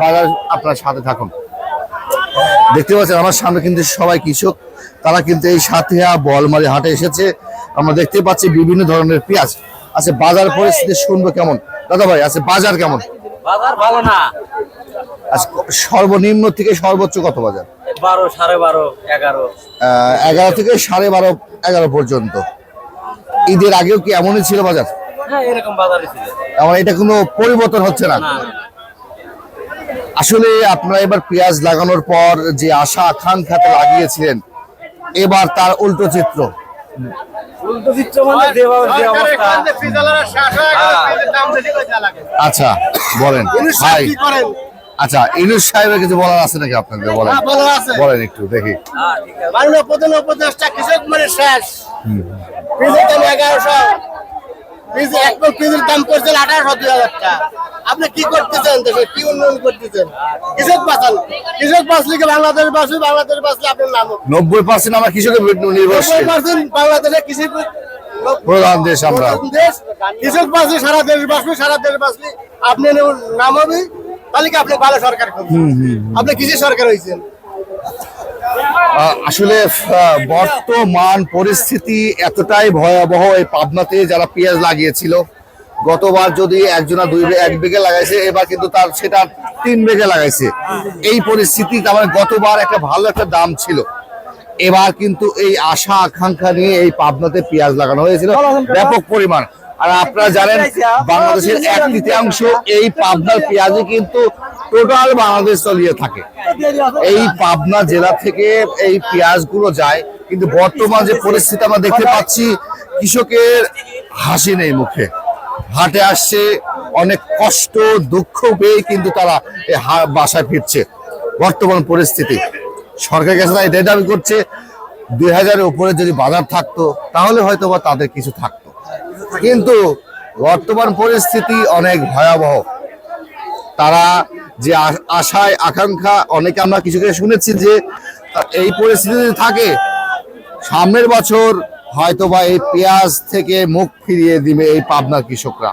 বাজার আপনার সাথে থাকুন। দেখতে পাচ্ছেন আমার সামনে কিন্তু সবাই কৃষক। তারা কিন্তু এই সাথিয়া বলমারি হাটে এসেছে। আমরা দেখতে পাচ্ছি বিভিন্ন ধরনের পেঁয়াজ। আচ্ছা বাজার পরিস্থিতি শুনব কেমন? দাদা ভাই আচ্ছা বাজার কেমন? বাজার ভালো না। আচ্ছা সর্বনিম্ন থেকে সর্বোচ্চ কত বাজার? বারো সাড়ে বারো এগারো। এগারো থেকে সাড়ে বারো এগারো পর্যন্ত। ঈদের আগেও কি এমনই ছিল বাজার? হ্যাঁ এরকম বাজারই ছিল। আমার এটা কোনো পরিবর্তন হচ্ছে না। আসলে আপনারা এবার পেঁয়াজ লাগানোর পর যে আশা আকাঙ্ক্ষাতে লাগিয়েছিলেন এবার তার উল্টো চিত্র। মানে যে অব- যে অবস্থা আচ্ছা বলেন। ভাই আচ্ছা ইনুস সাহেবের কিছু বলার আছে নাকি আপনাদের? বলেন। হ্যাঁ। বলেন একটু দেখি। হ্যাঁ মাননীয় প্রধান উপদেষ্টা কৃষক মানে শেষ। এগারোশো। পিস এক পিসের দাম করছেন আঠারোশো দুই হাজার টাকা। আপনি কি দেশে কি উন্নয়ন কৃষক বাঁচান। কৃষক বাঁচলে কি বাংলাদেশ বাঁচবে? বাংলাদেশ বাঁচলে আপনার নাম নব্বই পার্সেন্ট আমরা কৃষকের নির্ভরশীল। পার্সেন্ট বাংলাদেশে কৃষি প্রধান দেশ আমরা। কৃষক বাঁচলে সারা দেশ বাঁচবে সারা দেশ বাঁচলে আপনি নাম হবে। তাহলে কি আপনি ভালো সরকার করবেন? আপনি কৃষি সরকার হয়েছেন। আসলে বর্তমান পরিস্থিতি এতটাই ভয়াবহ এই পাবনাতে যারা পেঁয়াজ লাগিয়েছিল। গতবার যদি একজনা দুই এক বিঘে লাগাইছে, এবার কিন্তু তার, সেটা তিন বিঘে লাগাইছে। এই পরিস্থিতি, তার মানে গতবার একটা ভালো একটা দাম ছিল। এবার কিন্তু এই আশা, আকাঙ্ক্ষা নিয়ে এই পাবনাতে পেঁয়াজ লাগানো হয়েছিল। ব্যাপক পরিমাণ। আর আপনারা জানেন, বাংলাদেশের এক তৃতীয়াংশ এই পাবনার পেঁয়াজই কিন্তু টোটাল বাংলাদেশ চলিয়ে থাকে। এই পাবনা জেলা থেকে এই পেঁয়াজগুলো যায়, কিন্তু বর্তমান যে পরিস্থিতি আমরা দেখতে পাচ্ছি, কৃষকের হাসি নেই মুখে। হাটে আসছে, অনেক কষ্ট, দুঃখ পেয়ে কিন্তু তারা বাসায় ফিরছে। বর্তমান পরিস্থিতি। সরকারের কাছে তাই এটাই দাবি করছে, দুই হাজারের উপরে যদি বাজার থাকতো, তাহলে হয়তো বা তাদের কিছু থাকতো। কিন্তু বর্তমান পরিস্থিতি অনেক ভয়াবহ। তারা যে আশায়, আকাঙ্ক্ষা, অনেকে আমরা কিছু কিছু শুনেছি যে এই পরিস্থিতিতে থাকে, সামনের বছর হয়তোবা এই পেঁয়াজ থেকে মুখ ফিরিয়ে দিবে এই পাবনা কৃষকরা।